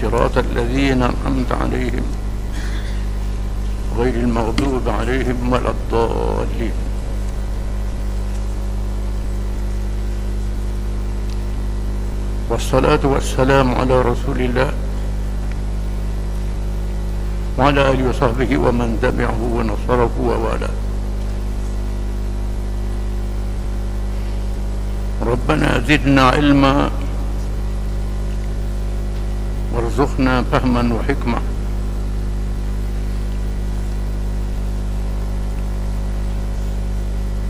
صراط الذين أنعمت عليهم غير المغضوب عليهم ولا الضالين. والصلاة والسلام على رسول الله وعلى آله وصحبه ومن تبعه ونصره ووالاه. ربنا زدنا علما وارزقنا فهما وحكمة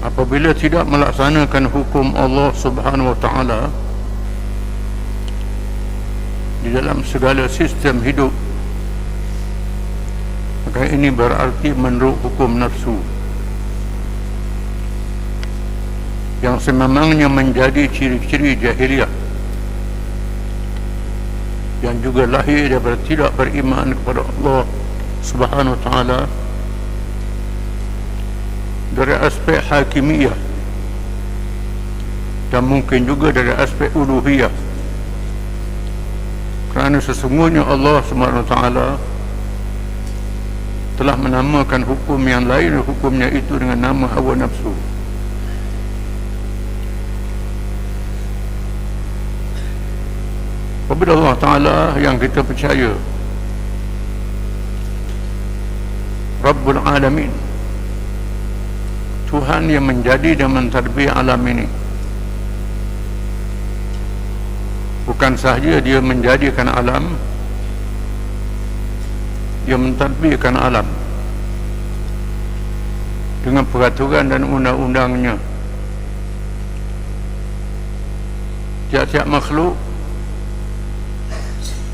apabila tidak melaksanakan hukum Allah Subhanahu wa taala di dalam segala sistem hidup maka ini berarti menurut hukum nafsu yang sememangnya menjadi ciri-ciri jahiliyah yang juga lahir daripada tidak beriman kepada Allah Subhanahu wa taala. Dari aspek hakimiyah dan mungkin juga dari aspek uluhiyah. Kerana sesungguhnya Allah Subhanahu wa taala telah menamakan hukum yang lain hukumnya itu dengan nama hawa nafsu kepada Allah Ta'ala yang kita percaya. Rabbul Alamin. Tuhan yang menjadi dan mentadbir alam ini. Bukan sahaja dia menjadikan alam dia mentadbirkan alam dengan peraturan dan undang-undangnya. Tiap-tiap makhluk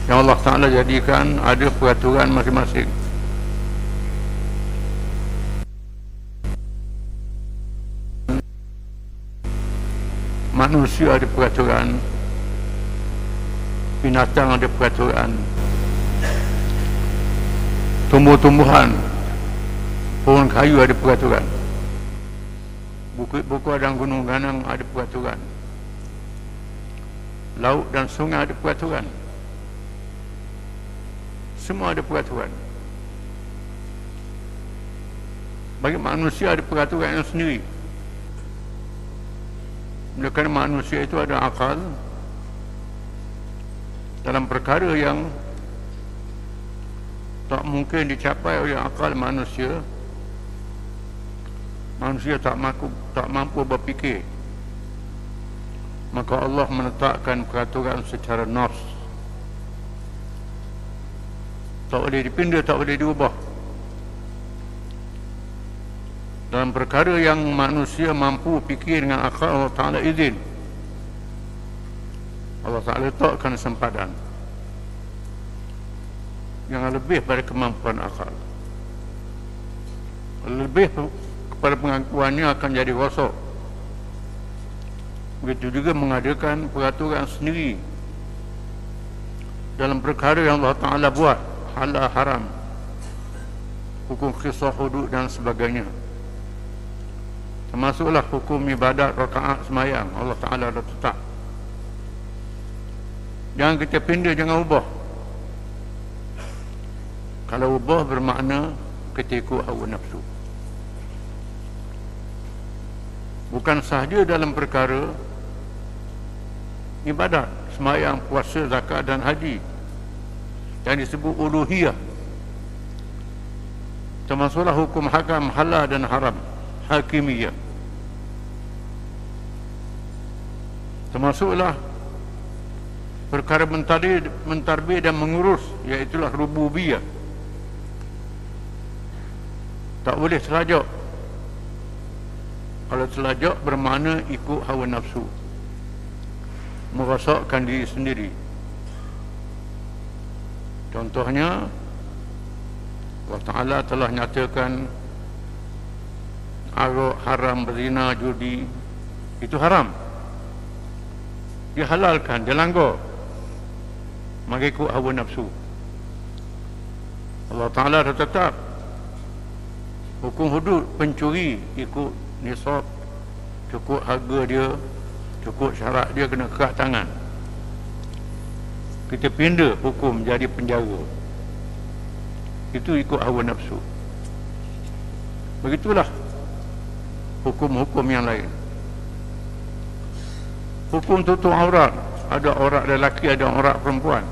yang Allah Ta'ala jadikan ada peraturan masing-masing. Manusia ada peraturan binatang ada peraturan tumbuh-tumbuhan pohon kayu ada peraturan buku-buku dan gunung ganang ada peraturan laut dan sungai ada peraturan semua ada peraturan. Bagi manusia ada peraturan yang sendiri. Kerana manusia itu ada akal dalam perkara yang tak mungkin dicapai oleh akal manusia manusia tak mampu tak mampu berfikir. Maka Allah menetapkan peraturan secara nafs tak boleh dipindah tak boleh diubah. Dalam perkara yang manusia mampu fikir dengan akal Allah Ta'ala izin. Allah Ta'ala letakkan sempadan yang lebih pada kemampuan akal. Lebih kepada pengakuannya akan jadi rosok begitu juga mengadakan peraturan sendiri dalam perkara yang Allah Ta'ala buat halal haram hukum kisah hudud dan sebagainya. Termasuklah hukum ibadat rakaat semayang Allah Ta'ala dah tetap. Jangan kita pindah jangan ubah. Kalau ubah bermakna kita ikut hawa nafsu. Bukan sahaja dalam perkara ibadat semayang, puasa, zakat dan haji yang disebut uluhiyah. Termasuklah hukum hakam halal dan haram. Hakimiyah. Termasuklah perkara mentadbir, mentarbir dan mengurus iaitulah rububiyah. Tak boleh selajak. Kalau selajak bermakna ikut hawa nafsu. Merosakkan diri sendiri contohnya Allah Ta'ala telah nyatakan Arok haram berzina judi Itu haram. Dia halalkan, dia langgar Mengikut hawa nafsu. Allah Ta'ala dah tetap. Hukum hudud pencuri Ikut nisab. Cukup harga dia Cukup syarat dia kena kerak tangan Kita pindah hukum jadi penjara. Itu ikut hawa nafsu. Begitulah hukum-hukum yang lain. Hukum tutup aurat. Ada aurat lelaki ada aurat perempuan.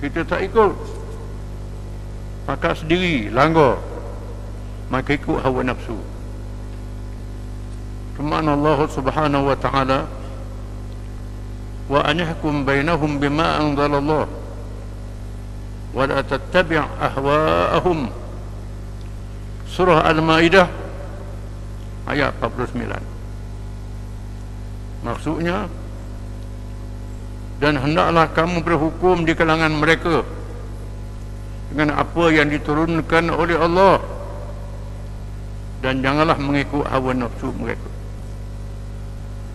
Kita tak ikut. Pakat sendiri langgar. Maka ikut hawa nafsu. Firman Allah Subhanahu wa taala wa anihkum bainahum bima anzalallah. Wa la tattabi' ahwa'ahum. Surah Al-Maidah ayat 49 maksudnya dan hendaklah kamu berhukum di kalangan mereka dengan apa yang diturunkan oleh Allah. Dan janganlah mengikut hawa nafsu mereka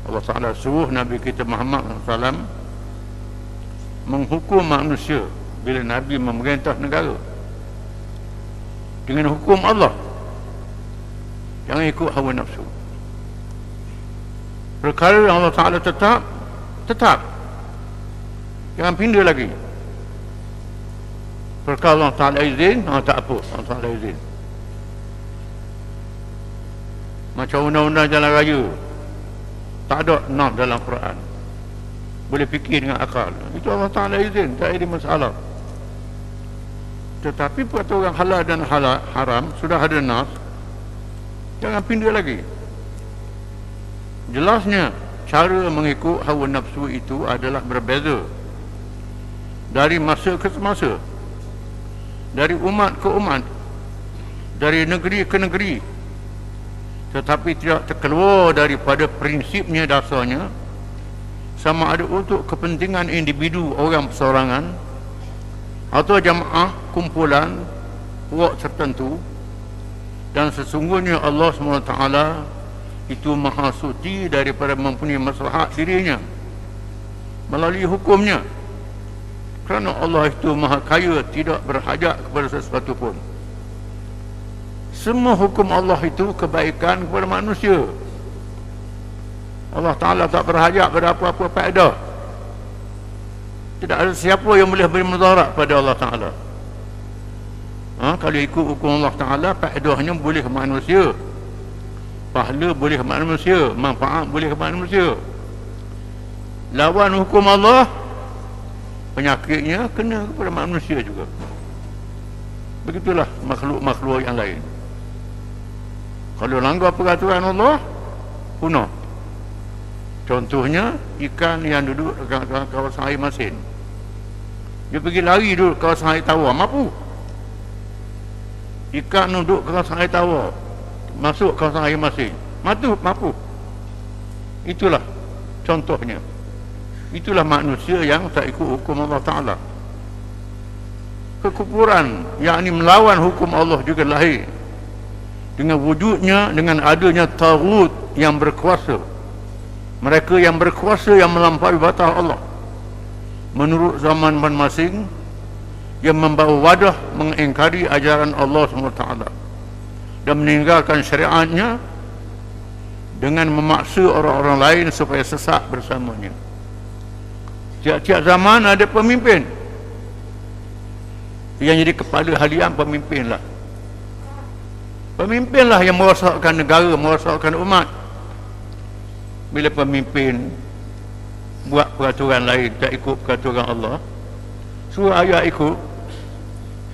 Allah Ta'ala suruh Nabi kita Muhammad SAW menghukum manusia bila Nabi memerintah negara. Dengan hukum Allah. Jangan ikut hawa nafsu. Perkara yang Allah Ta'ala tetap Tetap. Jangan pindah lagi. Perkara Allah Ta'ala izin Allah tak apa. Allah Ta'ala izin. Macam undang-undang jalan raya Tak ada nak dalam Quran. Boleh fikir dengan akal. Itu Allah Ta'ala izin Tak ada masalah. Tetapi peraturan halal dan halal, haram sudah ada nas Jangan pindah lagi. Jelasnya Cara mengikut hawa nafsu itu adalah berbeza Dari masa ke masa Dari umat ke umat. Dari negeri ke negeri Tetapi tidak terkeluar daripada prinsipnya dasarnya Sama ada untuk kepentingan individu orang persorangan Atau jamaah kumpulan Puak tertentu. Dan sesungguhnya Allah SWT itu maha suci daripada mempunyai masalah dirinya melalui hukumnya. Kerana Allah itu maha kaya tidak berhajat kepada sesuatu pun semua hukum Allah itu kebaikan kepada manusia. Allah Ta'ala tak berhajat pada apa-apa faedah. Tidak ada siapa yang boleh beri mudarat pada Allah Ta'ala. Ha, kalau ikut hukum Allah Ta'ala faedahnya boleh ke manusia. Pahala boleh ke manusia. Manfaat boleh ke manusia. Lawan hukum Allah penyakitnya kena kepada manusia juga. Begitulah makhluk-makhluk yang lain kalau langgar peraturan Allah punah contohnya ikan yang duduk dekat kawasan air masin. Dia pergi lari duduk kawasan air tawar mampu. Ikan duduk kawasan air tawar masuk kawasan air masing matu mampu. Itulah contohnya. Itulah manusia yang tak ikut hukum Allah Ta'ala. Kekupuran yakni melawan hukum Allah juga lahir dengan wujudnya dengan adanya tagut yang berkuasa. Mereka yang berkuasa yang melampaui batas Allah. Menurut zaman masing-masing yang membawa wadah mengingkari ajaran Allah SWT dan meninggalkan syariatnya dengan memaksa orang-orang lain supaya sesak bersamanya. Tiap-tiap zaman ada pemimpin. Yang jadi kepala halian pemimpinlah pemimpinlah yang merosakkan negara merosakkan umat. Bila pemimpin buat peraturan lain tak ikut peraturan Allah suruh ayah ikut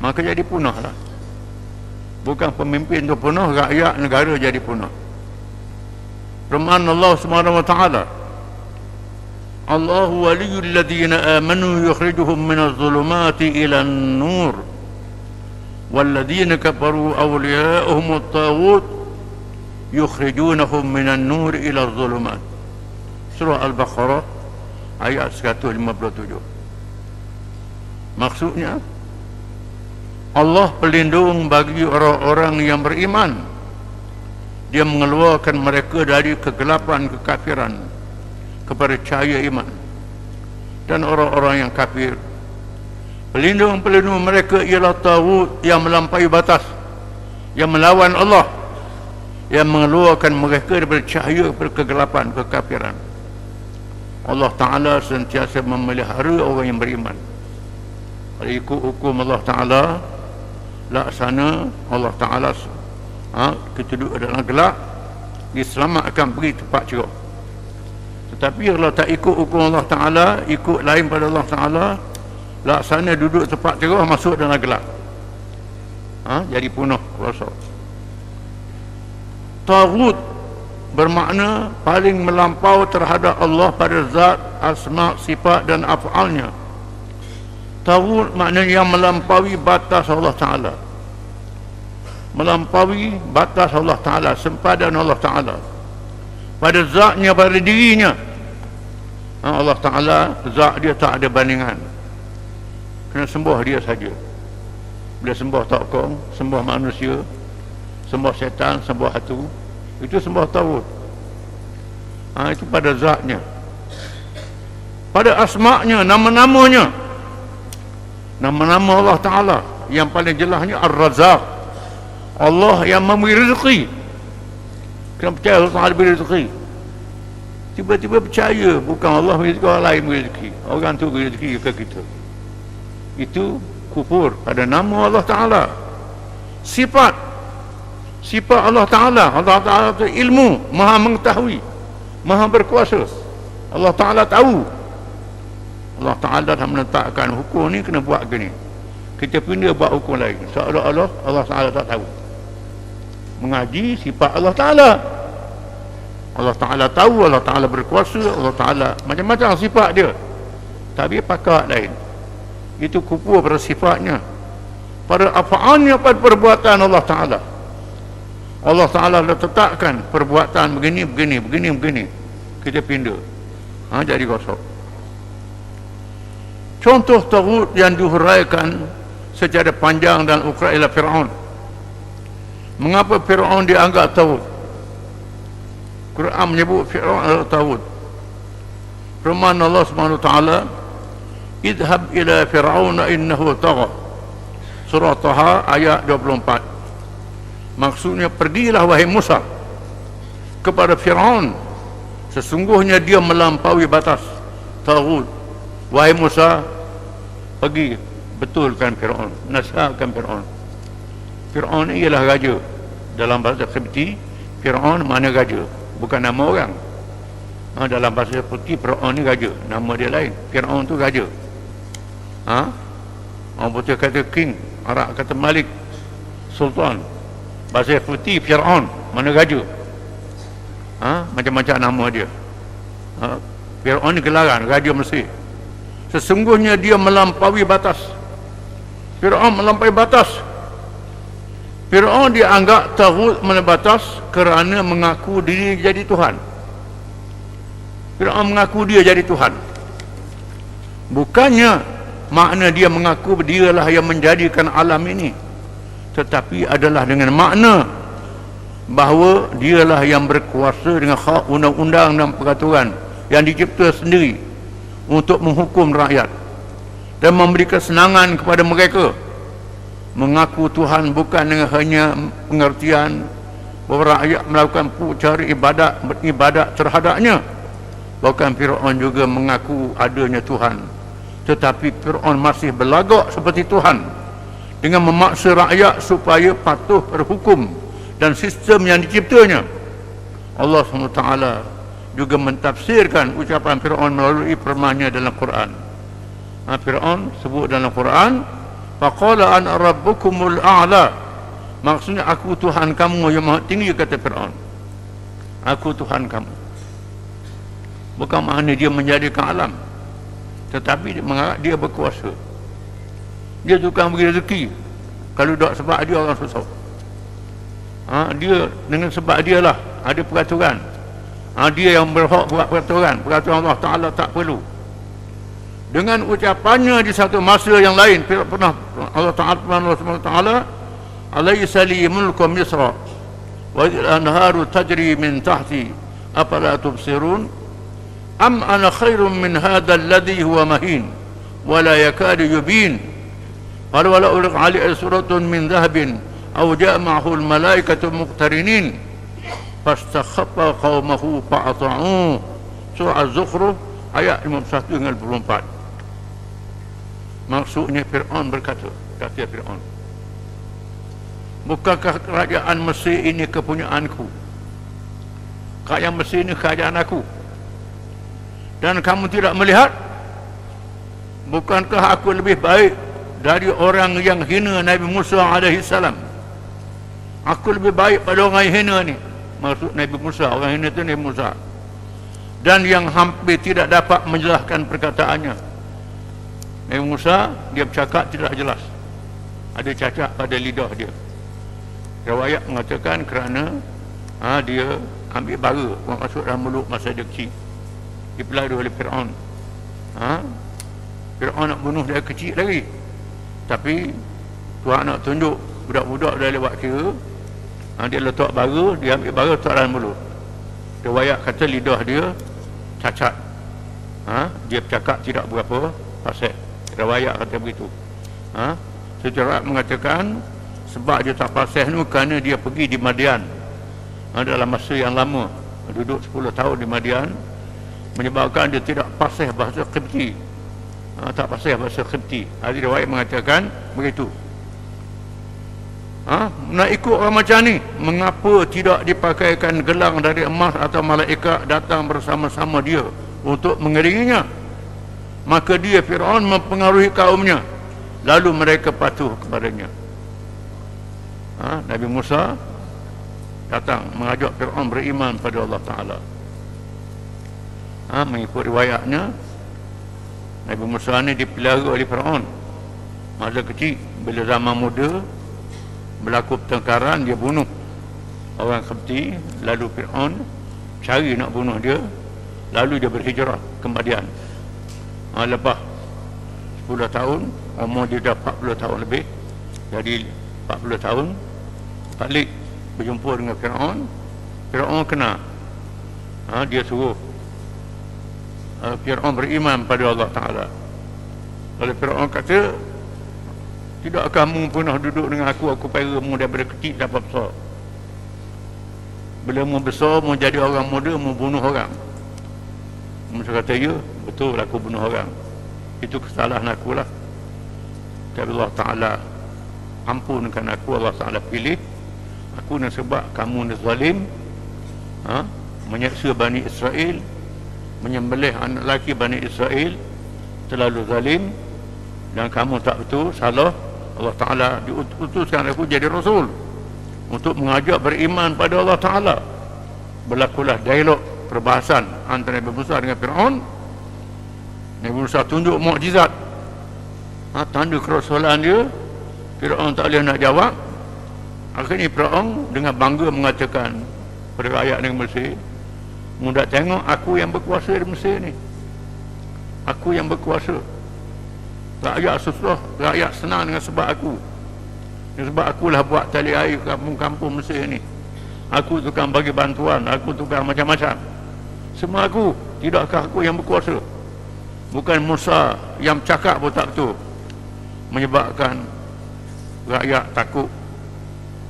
maka jadi punah lah. Bukan pemimpin tu punah rakyat negara jadi punah. Firman Allah Subhanahu wa taala Allah waliyul ladzina amanu yukhrijuhum minadh dhulumati ila an-nur والذين كفروا أولياؤهم الطاغوت يخرجونهم من النور إلى الظلمات سورة البقرة آيات 157 maksudnya Allah pelindung bagi orang-orang yang beriman dia mengeluarkan mereka dari kegelapan kekafiran kepada cahaya iman dan orang-orang yang kafir pelindung-pelindung mereka ialah tawud yang melampaui batas yang melawan Allah yang mengeluarkan mereka daripada cahaya kepada kegelapan kekafiran. Allah Ta'ala sentiasa memelihara orang yang beriman. Kalau ikut hukum Allah Ta'ala laksana Allah Ta'ala ha, kita duduk dalam gelap diselamatkan pergi tempat cerah tetapi kalau tak ikut hukum Allah Ta'ala ikut lain pada Allah Ta'ala laksana duduk tempat cerah masuk dalam gelap. Ha, jadi punuh rasa. Tagut bermakna paling melampau terhadap Allah pada zat, asma, sifat dan af'alnya. Tagut maknanya yang melampaui batas Allah Ta'ala. Melampaui batas Allah Ta'ala Sempadan Allah Ta'ala. Pada zatnya, pada dirinya. Ha, Allah Ta'ala Zat dia tak ada bandingan Kena sembah dia saja. Bila sembah tokong Sembah manusia Sembah setan, sembah hatu Itu sembah Tagut ha, Itu pada zatnya. Pada asmaknya, nama-namanya nama-nama Allah Ta'ala. Yang paling jelasnya Ar-Razak Allah yang memberi rezeki. Kena percaya Allah Ta'ala beri rezeki. Tiba-tiba percaya bukan Allah beri rezeki orang lain beri rezeki. Orang tu beri rezeki ke kita itu kufur pada nama Allah Ta'ala. Sifat sifat Allah Ta'ala. Allah Ta'ala itu ilmu maha mengetahui maha berkuasa. Allah Ta'ala tahu. Allah Ta'ala dah menetapkan hukum ni kena buat gini. Kita pindah buat hukum lain. Seolah-olah Allah Ta'ala tak tahu. Mengaji sifat Allah Ta'ala. Allah Ta'ala tahu Allah Ta'ala berkuasa Allah Ta'ala macam-macam sifat dia. Tapi pakar lain itu kupur pada sifatnya pada afa'annya pada perbuatan Allah Ta'ala Allah Ta'ala dah tetapkan perbuatan begini, begini, begini, begini kita pindah ha, jadi kosong Contoh Tawud yang dihuraikan secara panjang dan ukra ialah Fir'aun. Mengapa Fir'aun dianggap Tawud? Quran menyebut Fir'aun adalah Tawud. Firman Allah SWT Idhab ila Fir'aun innahu tagha. Surah Taha ayat 24 Maksudnya pergilah wahai Musa Kepada Fir'aun. Sesungguhnya dia melampaui batas Tawud Wahai Musa pergi betulkan Fir'aun nasihatkan Fir'aun. Fir'aun ialah raja. Dalam bahasa seperti Fir'aun mana raja bukan nama orang. Ha, dalam bahasa seperti Fir'aun ni raja. Nama dia lain. Fir'aun tu raja ha? orang putih kata king Arab kata malik sultan. Bahasa seperti Fir'aun mana raja. Ha? macam-macam nama dia. Ha? Fir'aun ni gelaran raja Mesir. Sesungguhnya dia melampaui batas. Fir'aun melampaui batas. Fir'aun dianggap tagut batas kerana mengaku diri jadi Tuhan. Fir'aun mengaku dia jadi Tuhan. Bukannya makna dia mengaku dialah yang menjadikan alam ini. Tetapi adalah dengan makna bahawa dialah yang berkuasa dengan hak undang-undang dan peraturan yang dicipta sendiri untuk menghukum rakyat dan memberi kesenangan kepada mereka. Mengaku Tuhan bukan dengan hanya pengertian bahawa rakyat melakukan cari ibadat beribadat terhadapnya. Bahkan Fir'aun juga mengaku adanya Tuhan tetapi Fir'aun masih berlagak seperti Tuhan dengan memaksa rakyat supaya patuh berhukum dan sistem yang diciptanya Allah SWT juga mentafsirkan ucapan Fir'aun melalui permanya dalam Quran. Ha, Fir'aun sebut dalam Quran, Faqala an rabbukumul a'la. Maksudnya aku Tuhan kamu yang maha tinggi kata Fir'aun. Aku Tuhan kamu. Bukan makna dia menjadikan alam. Tetapi dia mengarap dia berkuasa. Dia tukang beri rezeki. Kalau tak sebab dia orang susah. Ha, dia dengan sebab dia lah ada peraturan ha, dia yang berhak buat peraturan peraturan Allah Ta'ala tak perlu dengan ucapannya di satu masa yang lain pernah Allah Taala Allah taala alaysa li mulku misra wa anharu tajri min tahti afala tubsirun khairum min hadha alladhi huwa mahin wa la yakadu yubin. Qala wala ulq ali suratun min dhahabin aw jaa ma'ahu al malaikatu muqtarinin. Fastakhaffa qaumahu fa'ata'u. Surah az-zukhruf ayat 51 dengan 24 Maksudnya Fir'aun berkata Kata Fir'aun Bukankah kerajaan Mesir ini kepunyaanku? Kerajaan Mesir ini kerajaan aku Dan kamu tidak melihat? Bukankah aku lebih baik Dari orang yang hina Nabi Musa AS Aku lebih baik pada orang yang hina ni. Maksud Nabi Musa Orang hina itu Nabi Musa. Dan yang hampir tidak dapat menjelaskan perkataannya. Nabi Musa dia bercakap tidak jelas. Ada cacat pada lidah dia. Riwayat mengatakan kerana ha, dia ambil bara masuk dalam mulut masa dia kecil dipelari oleh Fir'aun. Ha? Fir'aun nak bunuh dia kecil lagi. Tapi Tuhan nak tunjuk budak-budak dah lewat kira ha, dia letak bara dia ambil bara letak dalam mulut. Riwayat kata lidah dia cacat. Ha? dia bercakap tidak berapa pasal riwayat kata begitu. Ha? sejarah mengatakan sebab dia tak pasih ni kerana dia pergi di Madian. Ha, dalam masa yang lama. Duduk 10 tahun di Madian menyebabkan dia tidak pasih bahasa Qibti ha, tak pasih bahasa Qibti hari riwayat mengatakan begitu. Ha? nak ikut orang macam ni mengapa tidak dipakaikan gelang dari emas atau malaikat datang bersama-sama dia untuk mengiringinya? Maka dia Fir'aun mempengaruhi kaumnya. Lalu mereka patuh kepadanya. Ha? Nabi Musa datang mengajak Fir'aun beriman pada Allah Ta'ala ha? mengikut riwayatnya Nabi Musa ni dipelihara oleh Fir'aun. Masa kecil bila zaman muda berlaku pertengkaran dia bunuh. Orang Kepti lalu Fir'aun cari nak bunuh dia lalu dia berhijrah ke Madian. Ha, lepas 10 tahun umur dia dah 40 tahun lebih jadi 40 tahun balik berjumpa dengan Fir'aun. Fir'aun kena. Ha, dia suruh Fir'aun beriman pada Allah Ta'ala. Kalau Fir'aun kata tidak kamu pernah duduk dengan aku aku pera mu daripada kecil sampai besar. Bila mu besar mu jadi orang muda mu bunuh orang. Musa kata ya betul aku bunuh orang. Itu kesalahan aku lah tapi Allah Ta'ala ampunkan aku Allah Ta'ala pilih. Aku nak sebab kamu ni zalim ha? menyeksa Bani Israel menyembelih anak laki Bani Israel terlalu zalim dan kamu tak betul salah. Allah Ta'ala diutuskan aku jadi Rasul untuk mengajak beriman pada Allah Ta'ala. Berlakulah dialog perbahasan antara Nabi Musa dengan Fir'aun. Nabi Musa tunjuk mukjizat. Ha, tanda kerasulan dia Fir'aun tak boleh nak jawab. Akhirnya Fir'aun dengan bangga mengatakan pada rakyat negeri Mesir mudah tengok aku yang berkuasa di Mesir ni. Aku yang berkuasa. Rakyat susah rakyat senang dengan sebab aku. Sebab akulah buat tali air kampung-kampung Mesir ni. Aku tukang bagi bantuan aku tukang macam-macam. Semua aku tidakkah aku yang berkuasa? Bukan Musa yang cakap pun tak betul. Menyebabkan rakyat takut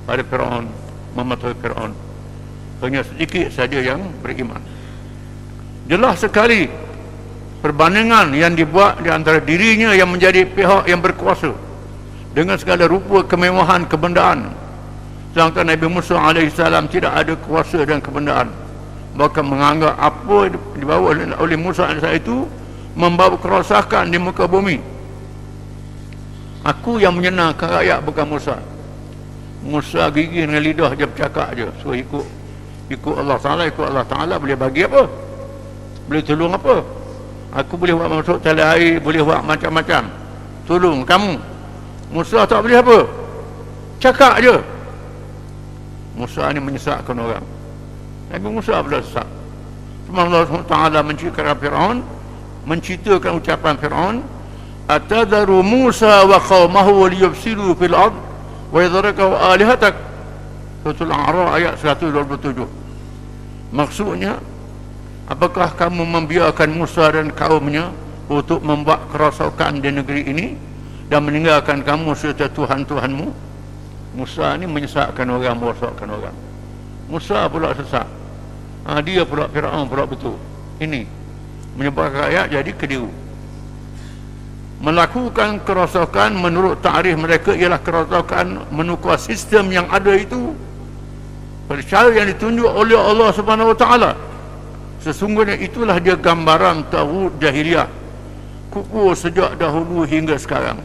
pada Fir'aun mematuhi Fir'aun hanya sedikit saja yang beriman. Jelas sekali perbandingan yang dibuat di antara dirinya yang menjadi pihak yang berkuasa dengan segala rupa kemewahan kebendaan. Sedangkan Nabi Musa AS tidak ada kuasa dan kebendaan. Bahkan menganggap apa dibawa oleh Musa AS itu membawa kerosakan di muka bumi. Aku yang menyenangkan rakyat bukan Musa. Musa gigi dengan lidah je bercakap je so ikut ikut Allah Ta'ala ikut Allah Ta'ala boleh bagi apa? Boleh tolong apa? Aku boleh buat masuk tali air boleh buat macam-macam. Tolong kamu. Musa tak boleh apa? Cakap je. Musa ni menyesatkan orang. Nabi Musa pula sesat. Cuma Allah SWT mencikirkan Fir'aun menceritakan ucapan Fir'aun atadaru Musa wa qaumahu liyufsidu fil ard wa yadhraka alihatak Surah Al-A'raf ayat 127 maksudnya apakah kamu membiarkan Musa dan kaumnya untuk membuat kerosakan di negeri ini dan meninggalkan kamu serta Tuhan-Tuhanmu? Musa ni menyesatkan orang merosakkan orang. Musa pula sesak ha, dia pula Fir'aun pula betul. Ini menyebabkan rakyat jadi kediru melakukan kerosakan menurut tarikh mereka ialah kerosakan menukar sistem yang ada itu percaya yang ditunjuk oleh Allah Subhanahu Wa Taala. Sesungguhnya itulah dia gambaran tauhid jahiliah kuku sejak dahulu hingga sekarang.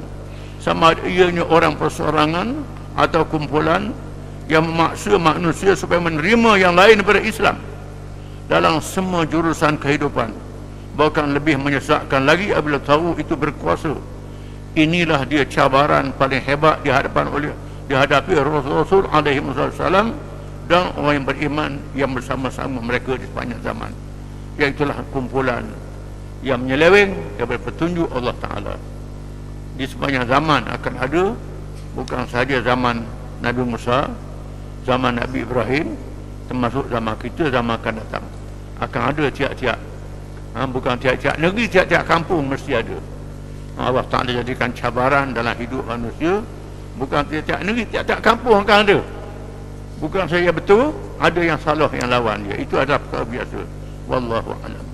Sama ianya orang persorangan atau kumpulan yang memaksa manusia supaya menerima yang lain daripada Islam. Dalam semua jurusan kehidupan. Bahkan lebih menyesakkan lagi apabila tahu itu berkuasa. Inilah dia cabaran paling hebat di hadapan oleh dihadapi Rasul alaihi wasallam dan orang yang beriman yang bersama-sama mereka di sepanjang zaman. Iaitulah kumpulan yang menyeleweng daripada petunjuk Allah Ta'ala. Di sepanjang zaman akan ada bukan sahaja zaman Nabi Musa zaman Nabi Ibrahim termasuk zaman kita zaman akan datang. Akan ada tiap-tiap ha, bukan tiap-tiap negeri tiap-tiap kampung mesti ada. Ha, Allah Ta'ala jadikan cabaran dalam hidup manusia. Bukan tiap-tiap negeri tiap-tiap kampung akan ada bukan saya betul ada yang salah yang lawan dia. Itu adalah perkara biasa. Wallahu a'lam